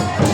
เ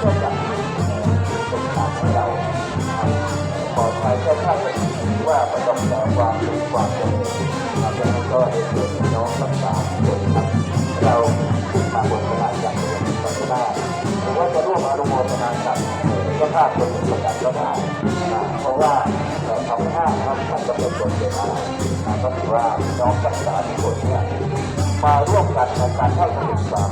ผู้คนก็จะเป็นทางของเราปลอดภัยแค่ท่านว่าไม่ต้องแบกความทุกข์ความเจ็บทำให้ก็ให้เกิดน้องรักษาคนครับเราขึ้นมาบนขนาดอย่างเดียวก็ไม่ได้หรือว่าจะร่วมอนุโมทนากับก็ภาพคนประกันก็ได้เพราะว่าเราทำห้าท่านท่านจะเป็นคนเดียวกันนะก็ถือว่าน้องรักษาทุกคนเนี่ยมาร่วมกันในการเข้าถึงสาม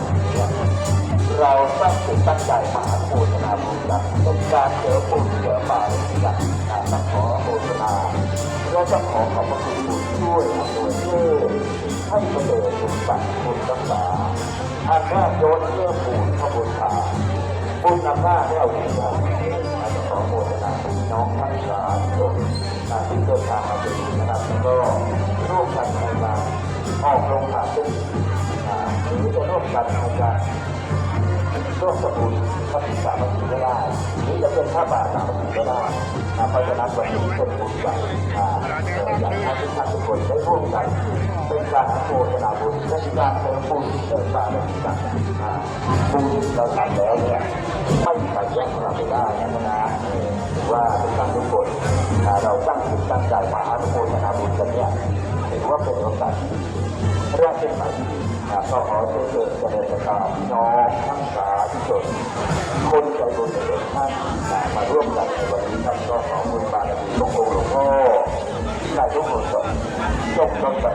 เราตั้งจิตตั้งใจมาโฆษณาบุญกันเป็นการเสริมบุญเสริมบารมีกันนะต้องขอโฆษณาเราจะขอขอบพระคุณบุญช่วยอำนวยช่วยให้ประเสริฐบุญบัตรบุญรักษาอันแรกโยนเรื่อบุญขบุญทาบุญนำหน้าได้เอาดีนะอาจจะขอโฆษณาพี่น้องทั้งสามคนนะที่เดินทางมาถึงนะครับแล้วก็ร่วมกันในการออกโรงหาซึ่งอ่าหรือจะร่วมกันในการ ร่วมสมุนพระสามัคคีก็ได้หรือจะเป็นผ้าบาทสามัคคีก็ได้เพราะฉะนั้นวันนี้เป็นบุญใหญ่อ่าเอ่ออยากให้ทุกท่านทุกคนได้ร่วมกันเป็นการโฆษณาบุญและเป็นการเสริมบุญเสริมบารมีกันอ่าบุญเราทำแล้วเนี่ยไม่มีใครแย่งเราไปได้นะนะว่าทุกท่านทุกคนเราตั้งจิตตั้งใจมาอนุโมทนาบุญกันเนี่ยถือว่าเป็นโอกาสที่แรกเป็นหมายที่ดี ก็ขอเชิญเชิญเจริญตามพี่น้องทั้งสาธุชนคนใจบุญเอกท่านมาร่วมกันในวันนี้ท่านก็ขอบุญบารมีหลวงปู่หลวงพ่อที่นายทุกคนจงจงดลบัน